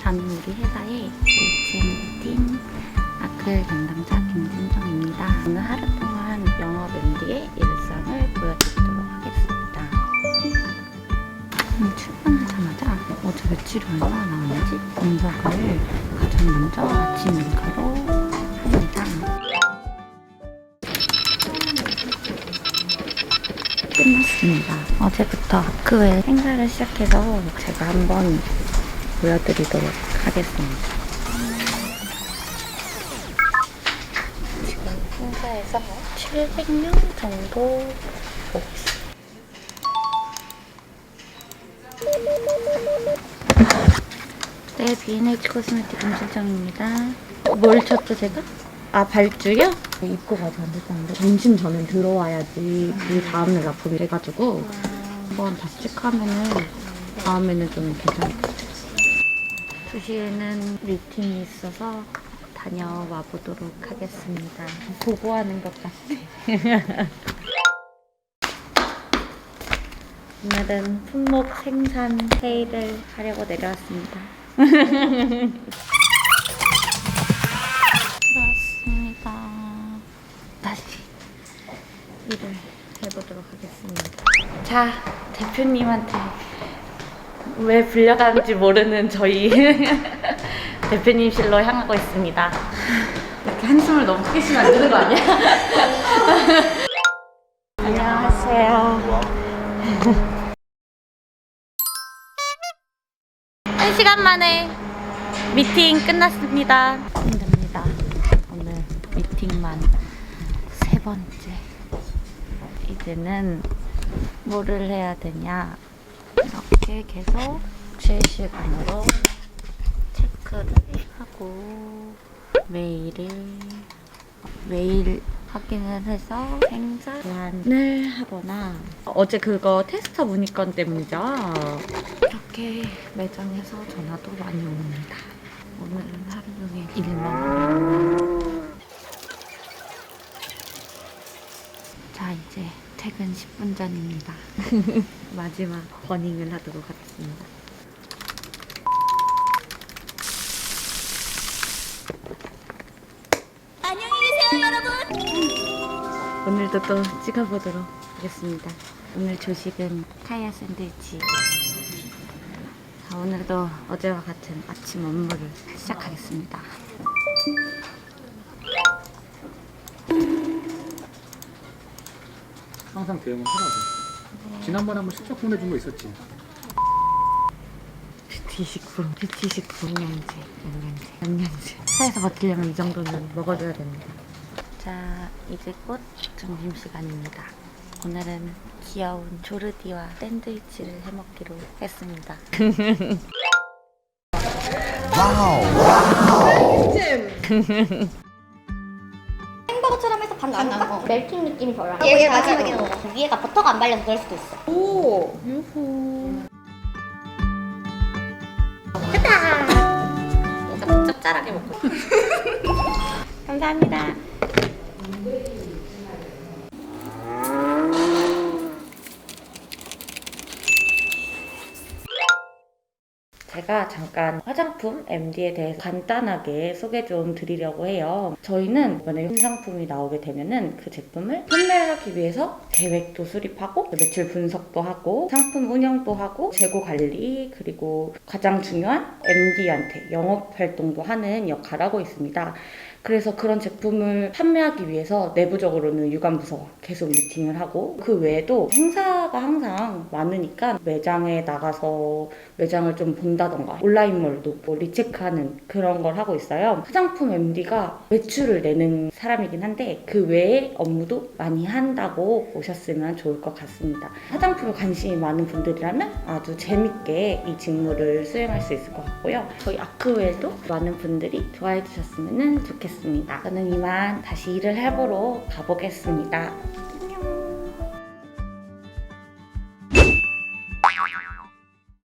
저는 우리 회사의 HM팀 아크 담당자 김진정입니다. 오늘 하루 동안 영업 MD의 일상을 보여드리도록 하겠습니다. 출근하자마자 어제 매출이 얼마나 나왔는지 분석을 가장 먼저 아침 일과로 끝났습니다. 어제부터 아크웰 행사를 시작해서 제가 한번 보여드리도록 하겠습니다. 지금 행사에서 700명 정도 보고 있습니다. 네, B&H 코스메틱 김실정입니다. 뭘 쳤죠, 제가? 아, 발주요? 입고 가도 안 됐다는데 점심 전에 들어와야지 그 다음날 납품이 돼가지고 한번 다시 체크하면은 다음에는 좀 괜찮을 것 같아요. 2시에는 미팅이 있어서 다녀와 보도록 하겠습니다. 보고하는 것 같아. 오늘은 품목 생산 회의를 하려고 내려왔습니다. 일을 해보도록 하겠습니다. 자, 대표님한테 왜 불려가는지 모르는 저희 대표님실로 향하고 있습니다. 이렇게 한숨을 너무 크게 쉬면 안 되는 거 아니야? 안녕하세요. 한 시간 만에 미팅 끝났습니다. 힘듭니다. 오늘 미팅만 세 번째. 이제는 뭐를 해야 되냐. 이렇게 계속 실시간으로 체크를 하고 메일을 메일 확인을 해서 행사 제안을 하거나 어제 그거 테스터 문의건 때문이죠. 이렇게 매장에서 전화도 많이 옵니다. 오늘은 하루 종일 일만 자 이제 퇴근 10분 전입니다. 마지막 버닝을 하도록 하겠습니다. 안녕히 계세요, 여러분. 오늘도 또 찍어보도록 하겠습니다. 오늘 조식은 타이어 샌드위치. 자, 오늘도 어제와 같은 아침 업무를 시작하겠습니다. 항상 대응을 하라고. 지난번에 한번 실적 보내준 거 있었지. 뷰티식품, 뷰티식품, 영양제, 영양제, 영양제. 회사에서 버티려면 이 정도는 먹어줘야 됩니다. 자, 이제 곧 점심시간입니다. 오늘은 귀여운 조르디와 샌드위치를 해먹기로 했습니다. 햄버거처럼 해서 반 나눌까? 멜팅 느낌이 덜 나고 얘 마지막에 먹어 위에가 버터가 안 발려서 그럴 수도 있어. 오. 유후. 짭짤하게 먹고 감사합니다. 제가 잠깐 화장품 MD에 대해서 간단하게 소개 좀 드리려고 해요. 저희는 이번에 신상품이 나오게 되면은 그 제품을 판매하기 위해서 계획도 수립하고 매출 분석도 하고 상품 운영도 하고 재고 관리 그리고 가장 중요한 MD한테 영업 활동도 하는 역할을 하고 있습니다. 그래서 그런 제품을 판매하기 위해서 내부적으로는 유관부서와 계속 미팅을 하고 그 외에도 행사가 항상 많으니까 매장에 나가서 매장을 좀 본다던가 온라인몰도 뭐 리체크하는 그런 걸 하고 있어요. 화장품 MD가 매출을 내는 사람이긴 한데 그 외에 업무도 많이 한다고 보셨으면 좋을 것 같습니다. 화장품에 관심이 많은 분들이라면 아주 재밌게 이 직무를 수행할 수 있을 것 같고요. 저희 아크웰도 많은 분들이 좋아해 주셨으면 좋 겠습니다. 저는 이만 다시 일을 해보러 가보겠습니다.